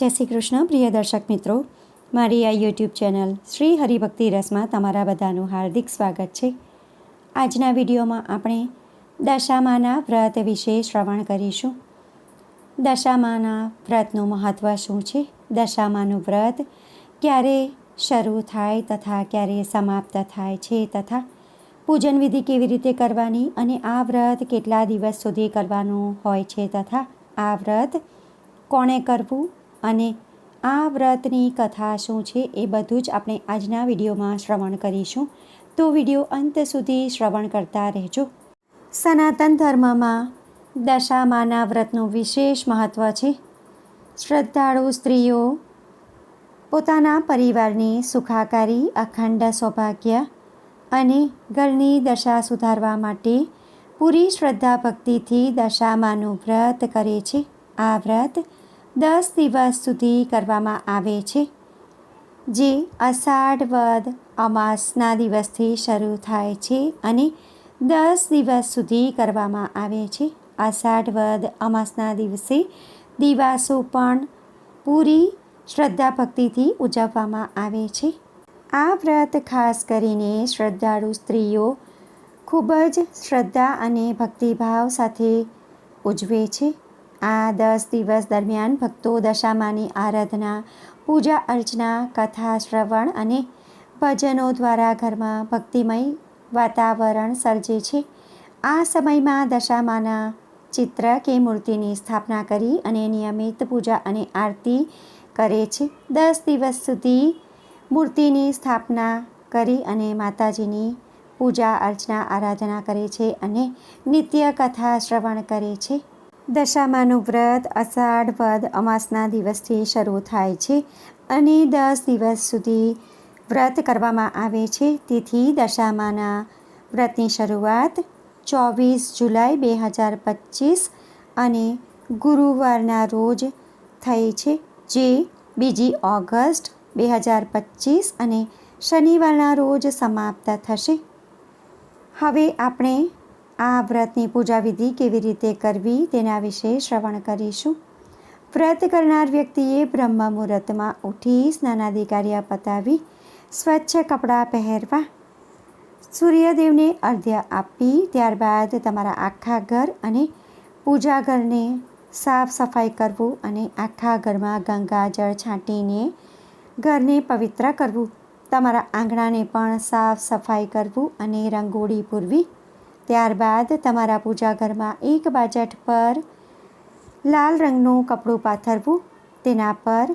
જય શ્રી કૃષ્ણ, પ્રિય દર્શક મિત્રો. મારી આ યુટ્યુબ ચેનલ શ્રી હરિભક્તિ રસમાં તમારા બધાનું હાર્દિક સ્વાગત છે. આજના વિડીયોમાં આપણે દશામાના વ્રત વિશે શ્રવણ કરીશું. દશામાના વ્રતનું મહત્ત્વ શું છે? દશામાનું વ્રત ક્યારે શરૂ થાય તથા ક્યારે સમાપ્ત થાય છે તથા પૂજન વિધિ કેવી રીતે કરવાની અને આ વ્રત કેટલા દિવસ સુધી કરવાનું હોય છે તથા આ વ્રત કોણે કરવું? અને આ વ્રતની કથા શું છે એ બધું જ આપણે આજના વિડીયોમાં શ્રવણ કરીશું. તો વીડિયો અંત સુધી શ્રવણ કરતા રહેજો. સનાતન ધર્મમાં દશામાના વ્રતનું વિશેષ મહત્ત્વ છે. શ્રદ્ધાળુ સ્ત્રીઓ પોતાના પરિવારની સુખાકારી, અખંડ સૌભાગ્ય અને ઘરની દશા સુધારવા માટે પૂરી શ્રદ્ધા ભક્તિથી દશામાનું વ્રત કરે છે. આ વ્રત દસ દિવસ સુધી કરવામાં આવે છે. જે અષાઢ વદ અમાસના દિવસથી શરૂ થાય છે અને દસ દિવસ સુધી કરવામાં આવે છે. અષાઢ વદ અમાસના દિવસે દિવાસો પણ પૂરી શ્રદ્ધા ભક્તિથી ઉજવવામાં આવે છે. આ વ્રત ખાસ કરીને શ્રદ્ધાળુ સ્ત્રીઓ ખૂબ જ શ્રદ્ધા અને ભક્તિભાવ સાથે ઉજવે છે. આ દસ દિવસ દરમિયાન ભક્તો દશામાની આરાધના, પૂજા અર્ચના, કથા શ્રવણ અને ભજનો દ્વારા ઘરમાં ભક્તિમય વાતાવરણ સર્જે છે. આ સમયમાં દશામાના ચિત્ર કે મૂર્તિની સ્થાપના કરી અને નિયમિત પૂજા અને આરતી કરે છે. દસ દિવસ સુધી મૂર્તિની સ્થાપના કરી અને માતાજીની પૂજા અર્ચના, આરાધના કરે છે અને નિત્ય કથા શ્રવણ કરે છે. દશામાનું વ્રત અષાઢ વદ અમાસના દિવસથી શરૂ થાય છે અને દસ દિવસ સુધી વ્રત કરવામાં આવે છે. તેથી દશામાના વ્રતની શરૂઆત ચોવીસ જુલાઈ બે હજાર પચીસ અને ગુરુવારના રોજ થઈ છે, જે બીજી ઓગસ્ટ બે હજાર પચીસ અને શનિવારના રોજ સમાપ્ત થશે. હવે આપણે આ વ્રતની પૂજા વિધિ કેવી રીતે કરવી તેના વિશે શ્રવણ કરીશું. વ્રત કરનાર વ્યક્તિએ બ્રહ્મ મુહૂર્તમાં ઉઠી સ્નાનાદિ કાર્ય પતાવી સ્વચ્છ કપડાં પહેરવા, સૂર્યદેવને અર્ધ્ય આપી ત્યારબાદ તમારા આખા ઘર અને પૂજા ઘરને સાફ સફાઈ કરવું અને આખા ઘરમાં ગંગાજળ છાંટીને ઘરને પવિત્ર કરવું. તમારા આંગણાને પણ સાફ સફાઈ કરવું અને રંગોળી પૂરવી. ત્યારબાદ તમારા પૂજા ઘરમાં એક બાજટ પર લાલ રંગનું કપડું પાથરવું, તેના પર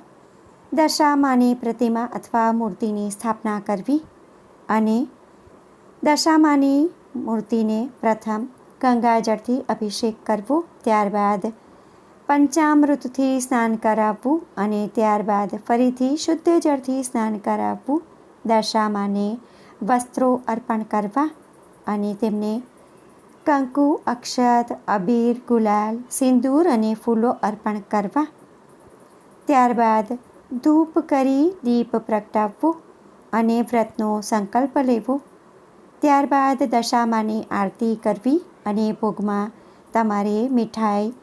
દશામાની પ્રતિમા અથવા મૂર્તિની સ્થાપના કરવી અને દશામાની મૂર્તિને પ્રથમ ગંગાજળથી અભિષેક કરવો, ત્યારબાદ પંચામૃતથી સ્નાન કરાવવું અને ત્યારબાદ ફરીથી શુદ્ધ જળથી સ્નાન કરાવવું, દશામાને વસ્ત્રો અર્પણ કરવા અને તેમને કંકુ, અક્ષત, અબીર, ગુલાલ, સિંદૂર અને ફૂલો અર્પણ કરવા. ત્યારબાદ ધૂપ કરી દીપ પ્રગટાવવું અને વ્રતનો સંકલ્પ લેવો. ત્યારબાદ દશામાની આરતી કરવી અને ભોગમાં તમારે મીઠાઈ,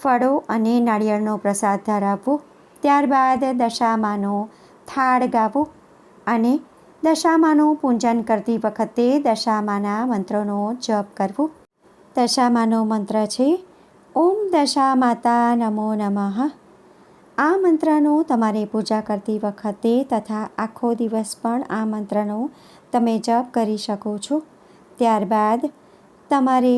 ફળો અને નાળિયેરનો પ્રસાદ ધરાવવો. ત્યારબાદ દશામાનો થાળ ગાવો અને દશામાનું પૂજન કરતી વખતે દશામાના મંત્રોનો જપ કરવો. દશામાનો મંત્ર છે, ઓમ દશા માતા નમો નમઃ. આ મંત્રનો તમારે પૂજા કરતી વખતે તથા આખો દિવસ પણ આ મંત્રનો તમે જપ કરી શકો છો. ત્યારબાદ તમારે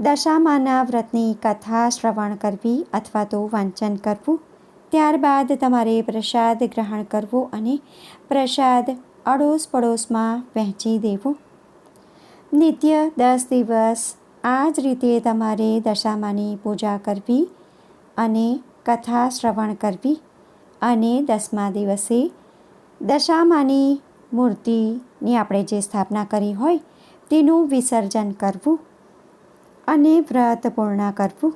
દશામાના વ્રતની કથા શ્રવણ કરવી અથવા તો વાંચન કરવું. ત્યારબાદ તમારે પ્રસાદ ગ્રહણ કરવો અને પ્રસાદ અડોશ પડોશમાં વહેંચી દેવો. નિત્ય દસ દિવસ આ જ રીતે તમારે દશામાની પૂજા કરવી અને કથા શ્રવણ કરવી અને દસમા દિવસે દશામાની મૂર્તિની આપણે જે સ્થાપના કરી હોય તેનું વિસર્જન કરવું અને વ્રત પૂર્ણ કરવું.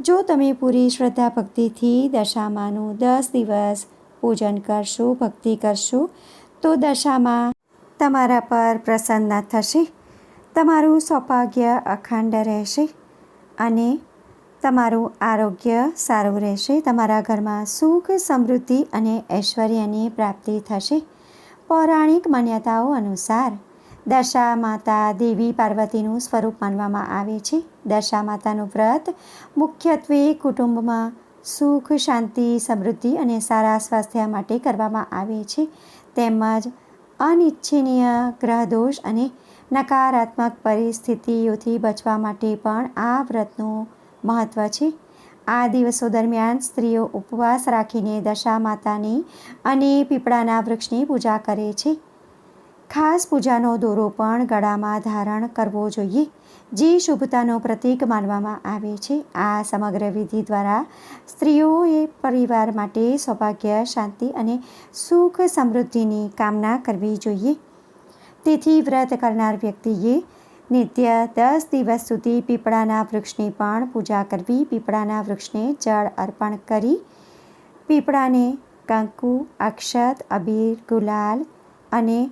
જો તમે પૂરી શ્રદ્ધા ભક્તિથી દશામાનું દસ દિવસ પૂજન કરશો, ભક્તિ કરશો તો દશામાં તમારા પર પ્રસન્ન થશે, તમારું સૌભાગ્ય અખંડ રહેશે અને તમારું આરોગ્ય સારું રહેશે. તમારા ઘરમાં સુખ, સમૃદ્ધિ અને ઐશ્વર્યની પ્રાપ્તિ થશે. પૌરાણિક માન્યતાઓ અનુસાર દશા માતા દેવી પાર્વતીનું સ્વરૂપ માનવામાં આવે છે. દશા માતાનું વ્રત મુખ્યત્વે કુટુંબમાં સુખ, શાંતિ, સમૃદ્ધિ અને સારા સ્વાસ્થ્ય માટે કરવામાં આવે છે. તેમજ અનિચ્છનીય ગ્રહદોષ અને નકારાત્મક પરિસ્થિતિઓથી બચવા માટે પણ આ વ્રતનું મહત્ત્વ છે. આ દિવસો દરમિયાન સ્ત્રીઓ ઉપવાસ રાખીને દશા માતાની અને પીપળાના વૃક્ષની પૂજા કરે છે. ખાસ પૂજાનો દોરો પણ ગળામાં ધારણ કરવો જોઈએ. જે, શુભતાનો પ્રતીક માનવામાં આવે છે. આ સમગ્ર વિધિ દ્વારા સ્ત્રીઓએ પરિવાર માટે સૌભાગ્ય, શાંતિ અને સુખ સમૃદ્ધિની કામના કરવી જોઈએ. તેથી વ્રત કરનાર વ્યક્તિએ નિત્ય દસ દિવસ સુધી પીપળાના વૃક્ષની પણ પૂજા કરવી, પીપળાના વૃક્ષને જળ અર્પણ કરી, પીપળાને કંકુ, અક્ષત, અબીર, ગુલાલ અને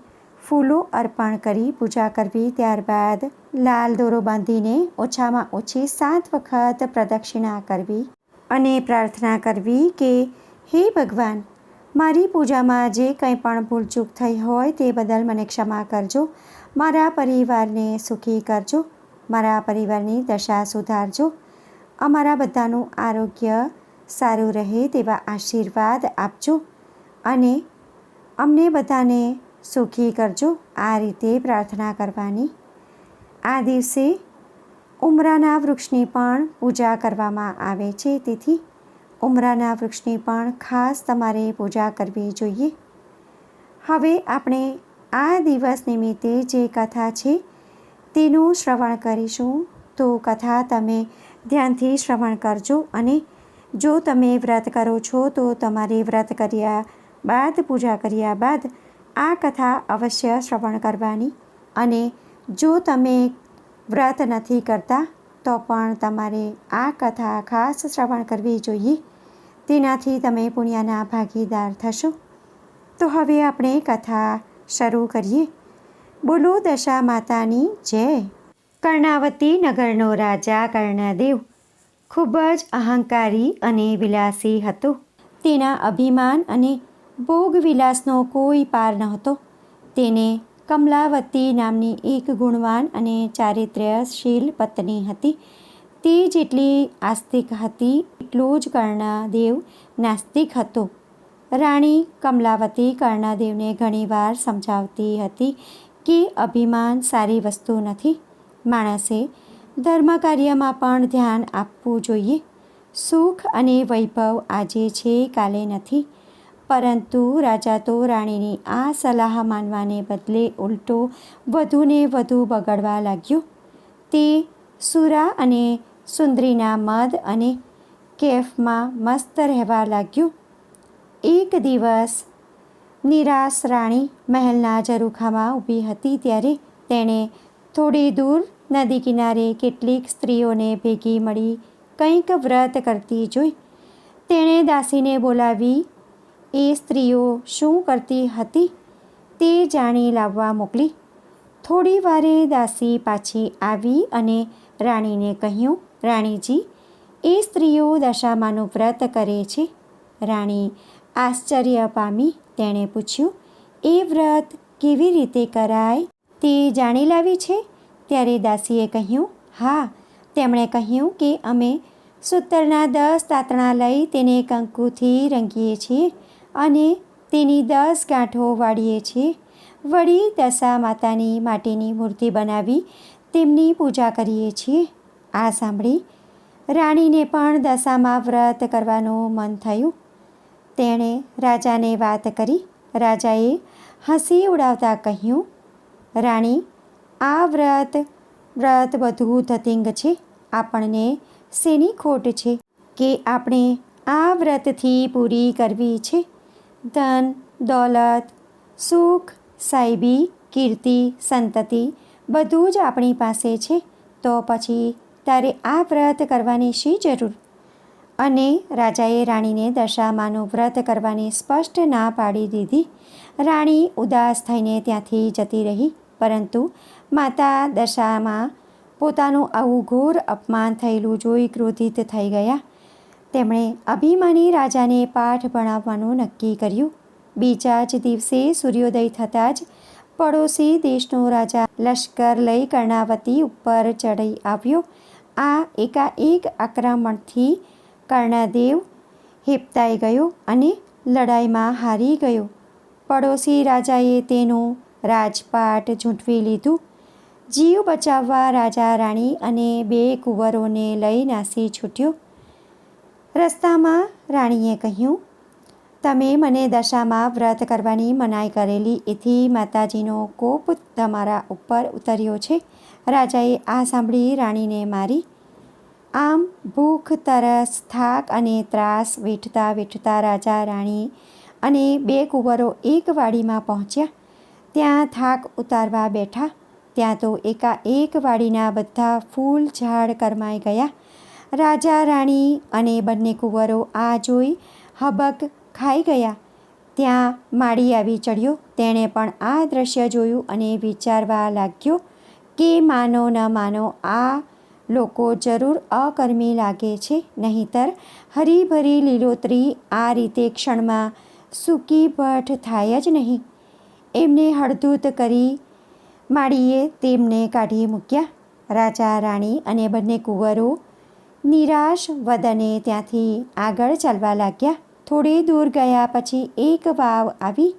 ફૂલો અર્પણ કરી પૂજા કરવી. ત્યારબાદ લાલ દોરો બાંધીને ઓછામાં ઓછી સાત વખત પ્રદક્ષિણા કરવી અને પ્રાર્થના કરવી કે, હે ભગવાન, મારી પૂજામાં જે કંઈ પણ ભૂલચૂક થઈ હોય તે બદલ મને ક્ષમા કરજો. મારા પરિવારને સુખી કરજો. મારા પરિવારની દશા સુધારજો. અમારા બધાનું આરોગ્ય સારું રહે તેવા આશીર્વાદ આપજો અને અમને બધાને સુખી કરજો. આ રીતે પ્રાર્થના કરવાની આ દિવસે ઉમરાના વૃક્ષની પણ પૂજા કરવામાં આવે છે. તેથી ઉમરાના વૃક્ષની પણ ખાસ તમારે પૂજા કરવી જોઈએ. હવે આપણે આ દિવસ નિમિત્તે જે કથા છે તેનું શ્રવણ કરીશું. તો કથા તમે ધ્યાનથી શ્રવણ કરજો અને જો તમે વ્રત કરો છો, તો તમારે વ્રત કર્યા બાદ, પૂજા કર્યા બાદ આ કથા અવશ્ય શ્રવણ કરવાની અને જો તમે વ્રત નથી કરતા, તો પણ તમારે આ કથા ખાસ શ્રવણ કરવી જોઈએ. તેનાથી તમે પુણ્યના ભાગીદાર થશો. તો હવે આપણે કથા શરૂ કરીએ. બોલો દશા માતાની જય. કર્ણાવતી નગરનો રાજા કર્ણદેવ ખૂબ જ અહંકારી અને વિલાસી હતો. તેના અભિમાન અને ભોગવિલાસનો કોઈ પાર નહોતો. તેને કમલાવતી નામની એક ગુણવાન અને ચારિત્ર્યશીલ પત્ની હતી. તે જેટલી આસ્તિક હતી, એટલો જ કર્ણદેવ નાસ્તિક હતો. રાણી કમલાવતી કર્ણદેવને ઘણીવાર સમજાવતી હતી કે અભિમાન સારી વસ્તુ નથી. માણસે ધર્મ કાર્યમાં પણ ધ્યાન આપવું જોઈએ. સુખ અને વૈભવ આજે છે, કાલે નથી. પરંતુ રાજા તો રાણીની આ સલાહ માનવાને બદલે ઉલટો વધુને વધુ બગડવા લાગ્યો. તે સુરા અને સુંદરીના મદ અને કેફમાં મસ્ત રહેવા લાગ્યું. એક દિવસ નિરાશ રાણી મહેલના ઝરૂખામાં ઊભી હતી ત્યારે તેણે થોડી દૂર નદી કિનારે કેટલીક સ્ત્રીઓને ભેગી મળી કંઈક વ્રત કરતી જોઈ. તેણે દાસીને બોલાવી એ સ્ત્રીઓ શું કરતી હતી તે જાણી લાવવા મોકલી. થોડી વારે દાસી પાછી આવી અને રાણીને કહ્યું, રાણીજી, એ સ્ત્રીઓ દશામાનું વ્રત કરે છે. રાણી આશ્ચર્ય પામી. તેણે પૂછ્યું, એ વ્રત કેવી રીતે કરાય? તે જાણી લાવી છે? ત્યારે દાસીએ કહ્યું, હા. તેમણે કહ્યું કે અમે સૂતરના દસ તાતણા લઈ તેને કંકુથી રંગીએ છીએ. અને તેની દસ ગાંઠો વાળીએ છીએ. વળી દશા માતાની માટીની મૂર્તિ બનાવી તેમની પૂજા કરીએ છીએ. આ સાંભળી રાણીને પણ દશામાં વ્રત કરવાનું મન થયું. તેણે રાજાને વાત કરી. રાજાએ હસી ઉડાવતા કહ્યું, રાણી, આ વ્રત વ્રત બધું ધતિંગ છે. આપણને શેની ખોટ છે કે આપણે આ વ્રતથી પૂરી કરવી છે? ધન, દોલત, સુખ, સાહેબી, કીર્તિ, સંતતિ બધું જ આપણી પાસે છે. તો પછી તારે આ વ્રત કરવાની શી જરૂર? અને રાજાએ રાણીને દશામાનું વ્રત કરવાની સ્પષ્ટ ના પાડી દીધી. રાણી ઉદાસ થઈને ત્યાંથી જતી રહી. પરંતુ માતા દશામાં પોતાનું આવું ઘોર અપમાન થયેલું જોઈ ક્રોધિત થઈ ગયા. તેમણે અભિમાની રાજાને પાઠ ભણાવવાનું નક્કી કર્યું. બીજા જ દિવસે સૂર્યોદય થતાં જ પડોશી દેશનો રાજા લશ્કર લઈ કર્ણાવતી ઉપર ચડી આવ્યો. આ એકાએક આક્રમણથી કર્ણદેવ હેપતાઈ ગયો અને લડાઈમાં હારી ગયો. પડોશી રાજાએ તેનું રાજપાટ ઝૂંટવી લીધું. જીવ બચાવવા રાજા રાણી અને બે કુંવરોને લઈ નાસી છૂટ્યો. રસ્તામાં રાણીએ કહ્યું, તમે મને દશામાં વ્રત કરવાની મનાઈ કરેલી એથી માતાજીનો કોપ તમારા ઉપર ઉતર્યો છે. રાજાએ આ સાંભળી રાણીને મારી, આમ ભૂખ, તરસ, થાક અને ત્રાસ વેઠતા વેઠતા રાજા, રાણી અને બે કુંવરો એક વાડીમાં પહોંચ્યા. ત્યાં થાક ઉતારવા બેઠા. ત્યાં તો એકાએક વાડીના બધા ફૂલ ઝાડ કરમાઈ ગયા. રાજા, રાણી અને બંને કુંવરો આ જોઈ હબક ખાઈ ગયા. ત્યાં માળી આવી ચડ્યો તેણે પણ આ દ્રશ્ય જોયું અને વિચારવા લાગ્યો કે માનો ન માનો આ લોકો જરૂર અકર્મી લાગે છે. નહીંતર હરીભરી લીલોતરી આ રીતે ક્ષણમાં સૂકી ભઠ થાય જ નહીં. એમને હળદૂત કરી માળીએ તેમને કાઢી મૂક્યા. રાજા, રાણી અને બંને કુંવરો નિરાશ વદને ત્યાંથી આગળ ચાલવા લાગ્યા. થોડે દૂર ગયા પછી એક વાવ આવી.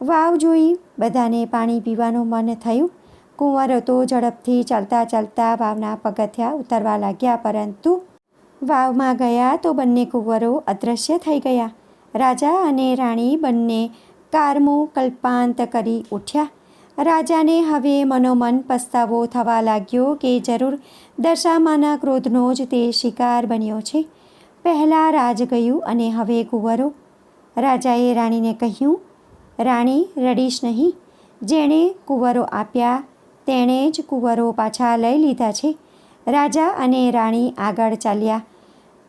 વાવ જોઈ બધાને પાણી પીવાનું મન થયું. કુંવરો તો ઝડપથી ચાલતા ચાલતા વાવના પગથિયા ઉતરવા લાગ્યા, પરંતુ વાવમાં ગયા તો બંને કુંવરો અદૃશ્ય થઈ ગયા. રાજા અને રાણી બંને કારમું કલ્પાંત કરી ઉઠ્યા. રાજાને હવે મનોમન પસ્તાવો થવા લાગ્યો કે જરૂર દશામાના ક્રોધનો જ તે શિકાર બન્યો છે. પહેલાં રાજ ગયું અને હવે કુંવરો. રાજાએ રાણીને કહ્યું, રાણી, રડીશ નહીં. જેણે કુંવરો આપ્યા, તેણે જ કુંવરો પાછા લઈ લીધા છે. રાજા અને રાણી આગળ ચાલ્યા.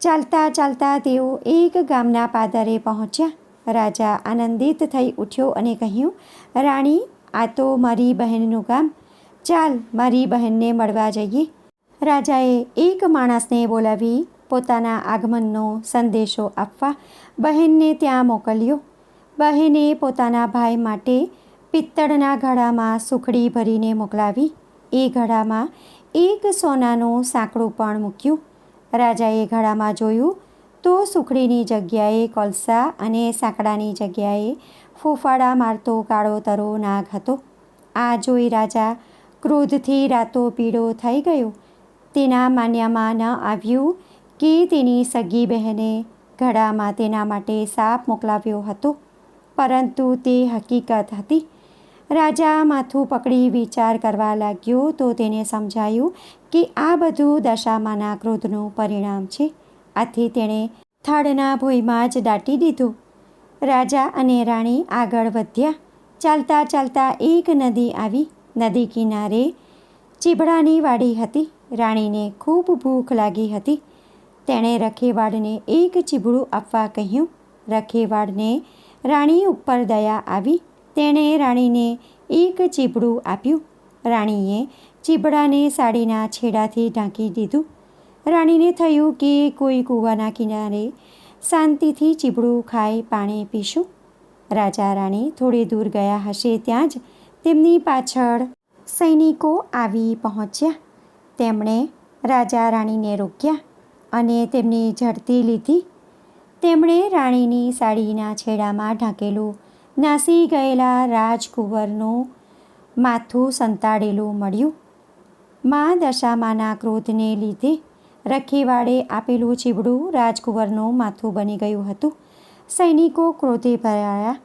ચાલતા ચાલતા તેઓ એક ગામના પાદરે પહોંચ્યા. રાજા આનંદિત થઈ ઉઠ્યો અને કહ્યું, રાણી આ તો મારી બહેનનું કામ. ચાલ, મારી બહેનને મળવા જઈએ. રાજાએ એક માણસને બોલાવી પોતાના આગમનનો સંદેશો આપવા બહેનને ત્યાં મોકલ્યો. બહેને પોતાના ભાઈ માટે પિત્તળના ઘડામાં સુખડી ભરીને મોકલાવી. એ ઘડામાં એક સોનાનું સાંકડું પણ મૂક્યું. રાજાએ ઘડામાં જોયું તો સુખડીની જગ્યાએ કોલસા અને સાંકડાની જગ્યાએ ફૂફાડા મારતો, કાળો તરો નાગ હતો. આ જોઈ રાજા ક્રોધથી રાતો પીળો થઈ ગયો. તેના માન્યામાં ન આવ્યું કે તેની સગી બહેને ઘડામાં તેના માટે સાપ મોકલાવ્યો હતો, પરંતુ તે હકીકત હતી. રાજા માથું પકડી વિચાર કરવા લાગ્યો તો તેને સમજાયું કે આ બધું દશામાના ક્રોધનું પરિણામ છે. આથી તેણે થડના ભોયમાં જ દાટી દીધું. રાજા અને રાણી આગળ વધ્યા. ચાલતા ચાલતા એક નદી આવી. નદી કિનારે ચીબડાની વાડી હતી. રાણીને ખૂબ ભૂખ લાગી હતી. તેણે રખેવાડને એક ચીબડું આપવા કહ્યું. રખેવાડને રાણી ઉપર દયા આવી. તેણે રાણીને એક ચીબડું આપ્યું. રાણીએ ચીબડાને સાડીના છેડાથી ઢાંકી દીધું. રાણીને થયું કે કોઈ કૂવાના કિનારે શાંતિથી ચીબડું ખાઈ પાણી પીશું. રાજા રાણી થોડે દૂર ગયા હશે ત્યાં જ તેમની પાછળ સૈનિકો આવી પહોંચ્યા. તેમણે રાજા રાણીને રોક્યા અને તેમની ઝડતી લીધી. તેમણે રાણીની સાડીના છેડામાં ઢાંકેલું નાસી ગયેલા રાજકુંવરનું માથું સંતાડેલું મળ્યું. મા દશામાના ક્રોધને લીધે રખેવાડે આપેલું ચીબડું રાજકુંવરનું માથું બની ગયું હતું. સૈનિકો ક્રોધે ભરાયા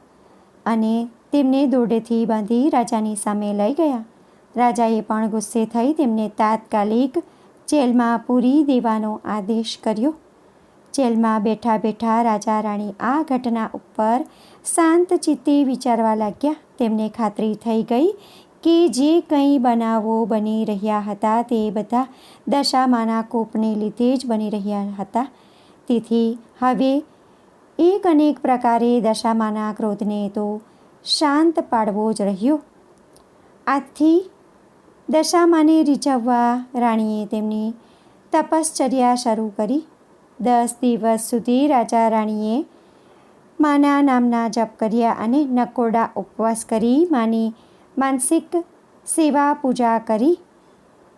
અને તેમને દોરડેથી બાંધી રાજાની સામે લઈ ગયા. રાજાએ પણ ગુસ્સે થઈ તેમને તાત્કાલિક જેલમાં પૂરી દેવાનો આદેશ કર્યો. જેલમાં બેઠા બેઠા રાજા રાણી આ ઘટના ઉપર શાંત ચિત્તે વિચારવા લાગ્યા. તેમને ખાતરી થઈ ગઈ કે જે કંઈ બનાવો બની રહ્યા હતા તે બધા દશામાના કોપને લીધે જ બની રહ્યા હતા. તેથી હવે એક અનેક પ્રકારે દશામાના ક્રોધને તો શાંત પાડવો જ રહ્યો. આજથી દશામાને રીઝવવા રાણીએ તેમની તપશ્ચર્યા શરૂ કરી. દસ દિવસ સુધી રાજા રાણીએ માના નામના જપ કર્યા અને નકોડા ઉપવાસ કરી માની માનસિક સેવા પૂજા કરી,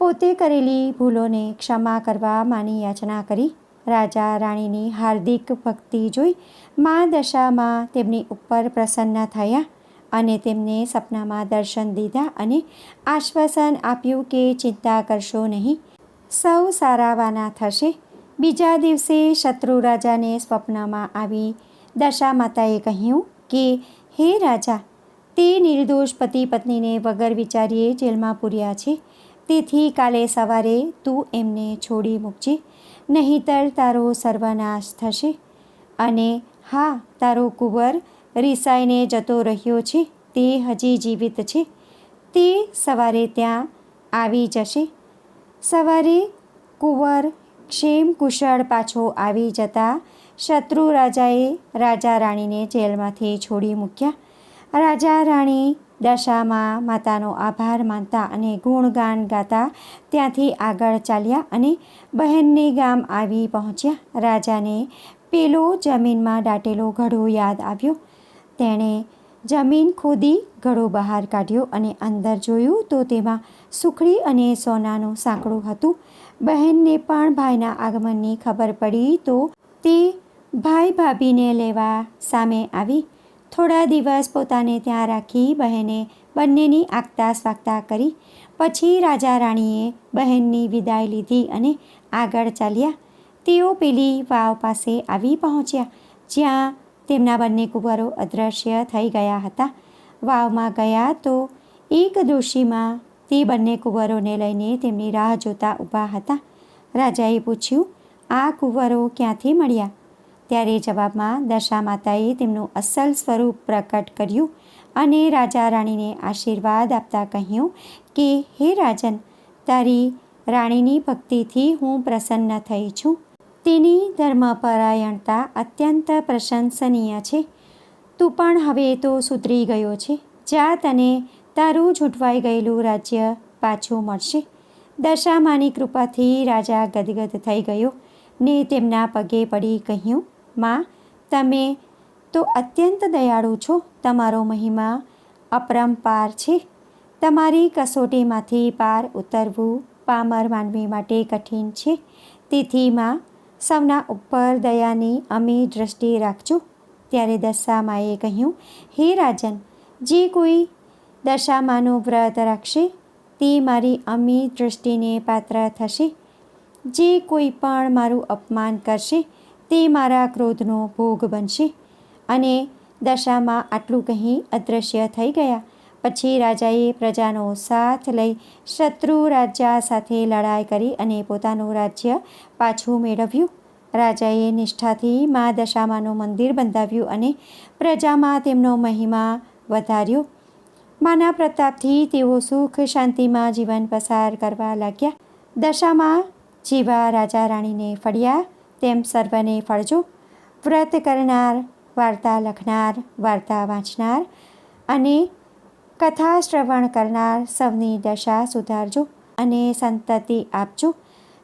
પોતે કરેલી ભૂલોને ક્ષમા કરવા માની યાચના કરી, રાજા રાણીની હાર્દિક ભક્તિ જોઈ મા દશામાં તેમની ઉપર પ્રસન્ન થયા અને તેમને સપનામાં દર્શન દીધા અને આશ્વાસન આપ્યું કે ચિંતા કરશો નહીં, સૌ સારાવાના થશે. બીજા દિવસે શત્રુ રાજાને સ્વપ્નમાં આવી દશા માતાએ કહ્યું કે, હે રાજા તે નિર્દોષ પતિ પત્નીને વગર વિચારીએ જેલમાં પૂર્યા છે. તેથી કાલે સવારે તું એમને છોડી મૂકજે, નહીંતર તારો સર્વનાશ થશે. અને હા, તારો કુંવર રિસાઈને જતો રહ્યો છે, તે હજી જીવિત છે. તે સવારે ત્યાં આવી જશે. સવારે કુંવર ક્ષેમ કુશળ પાછો આવી જતા શત્રુ રાજાએ રાજા રાણીને જેલમાંથી છોડી મૂક્યા. રાજા રાણી દશામાં માતાનો આભાર માનતા અને ગુણગાન ગાતા ત્યાંથી આગળ ચાલ્યા અને બહેનને ગામ આવી પહોંચ્યા. રાજાને પેલો જમીનમાં દાટેલો ઘડો યાદ આવ્યો. તેણે જમીન ખોદી, ઘડો બહાર કાઢ્યો અને અંદર જોયું તો તેમાં સુખડી અને સોનાનું સાંકડું હતું. બહેનને પણ ભાઈના આગમનની ખબર પડી તો તે ભાઈ ભાભીને લેવા સામે આવી. થોડા દિવસ પોતાને ત્યાં રાખી બહેને બંનેની આગતા સ્વાગતા કરી. પછી રાજા રાણીએ બહેનની વિદાય લીધી અને આગળ ચાલ્યા. તેઓ પેલી વાવ પાસે આવી પહોંચ્યા, જ્યાં તેમના બંને કુંવરો અદૃશ્ય થઈ ગયા હતા. વાવમાં ગયા તો એક ડોશીમાં તે બંને કુંવરોને લઈને તેમની રાહ જોતા ઊભા હતા. રાજાએ પૂછ્યું, આ કુંવરો ક્યાંથી મળ્યા? ત્યારે જવાબમાં દશા માતાએ તેમનું અસલ સ્વરૂપ પ્રકટ કર્યું અને રાજા રાણીને આશીર્વાદ આપતા કહ્યું કે, હે રાજન, તારી રાણીની ભક્તિથી હું પ્રસન્ન થઈ છું. તેની ધર્મપરાયણતા અત્યંત પ્રશંસનીય છે. તું પણ હવે તો સુધરી ગયો છે. જ્યાં તને તારું છૂટવાઈ ગયેલું રાજ્ય પાછું મળશે. દશામાની કૃપાથી રાજા ગદગદ થઈ ગયો ને તેમના પગે પડી કહ્યું માં, તમે તો અત્યંત દયાળુ છો તમારો મહિમા. અપરંપાર છે. તમારી કસોટીમાંથી પાર ઉતરવું પામર માનવી માટે કઠિન છે. તેથી માં, સૌના ઉપર દયાની અમી દ્રષ્ટિ રાખજો. ત્યારે દશામાએ કહ્યું, હે રાજન, જે કોઈ દશામાનું વ્રત રાખશે, તે મારી અમી દૃષ્ટિને પાત્ર થશે. જે કોઈ પણ મારું અપમાન કરશે તે મારા ક્રોધનો ભોગ બનશે અને દશામાં આટલું કહી અદૃશ્ય થઈ ગયા. પછી રાજાએ પ્રજાનો સાથ લઈ શત્રુ રાજા સાથે લડાઈ કરી અને પોતાનું રાજ્ય પાછું મેળવ્યું. રાજાએ નિષ્ઠાથી મા દશામાનું મંદિર બંધાવ્યું અને પ્રજામાં તેમનો મહિમા વધાર્યો. માના પ્રતાપથી તેઓ સુખ શાંતિમાં જીવન પસાર કરવા લાગ્યા. દશામાં જેવા રાજા રાણીને ફળ્યા તેમ સર્વને ફળજો. વ્રત કરનાર, વાર્તા લખનાર, વાર્તા વાંચનાર અને કથા શ્રવણ કરનાર સૌની દશા સુધારજો અને સંતતિ આપજો.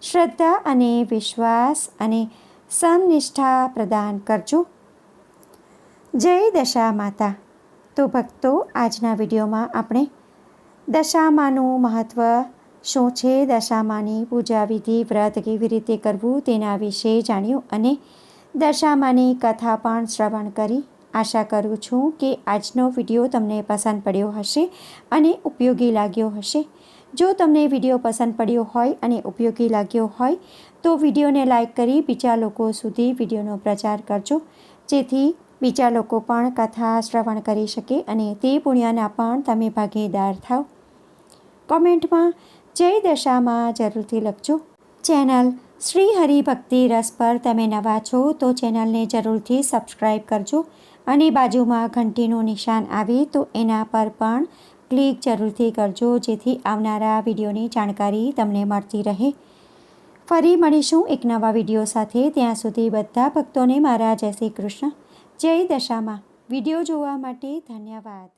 શ્રદ્ધા અને વિશ્વાસ અને સમનિષ્ઠા પ્રદાન કરજો. જય દશા માતા. તો ભક્તો, આજના વિડીયોમાં આપણે દશામાનું મહત્ત્વ શું છે દશામાની પૂજા વિધિ વ્રત કેવી રીતે કરવું તેના વિશે જાણ્યું અને દશામાની કથા પણ શ્રવણ કરી. આશા કરું છું કે આજનો વીડિયો તમને પસંદ પડ્યો હશે અને ઉપયોગી લાગ્યો હશે. જો તમને વીડિયો પસંદ પડ્યો હોય અને ઉપયોગી લાગ્યો હોય, તો વિડીયોને લાઇક કરી બીજા લોકો સુધી વિડીયોનો પ્રચાર કરજો. જેથી બીજા લોકો પણ કથા શ્રવણ કરી શકે અને તે પુણ્યના પણ તમે ભાગીદાર થાવ. કોમેન્ટમાં જય દશામાં જરૂરથી લખજો. ચેનલ શ્રી હરિભક્તિ રસ પર તમે નવા છો તો ચેનલને જરૂરથી સબસ્ક્રાઈબ કરજો અને બાજુમાં ઘંટીનું નિશાન આવે તો એના પર પણ ક્લિક જરૂરથી કરજો જેથી આવનારા વિડીયોની જાણકારી તમને મળતી રહે. ફરી મળીશું એક નવા વીડિયો સાથે. ત્યાં સુધી બધા ભક્તોને મારા જય શ્રી કૃષ્ણ. જય દશામાં વીડિયો જોવા માટે ધન્યવાદ.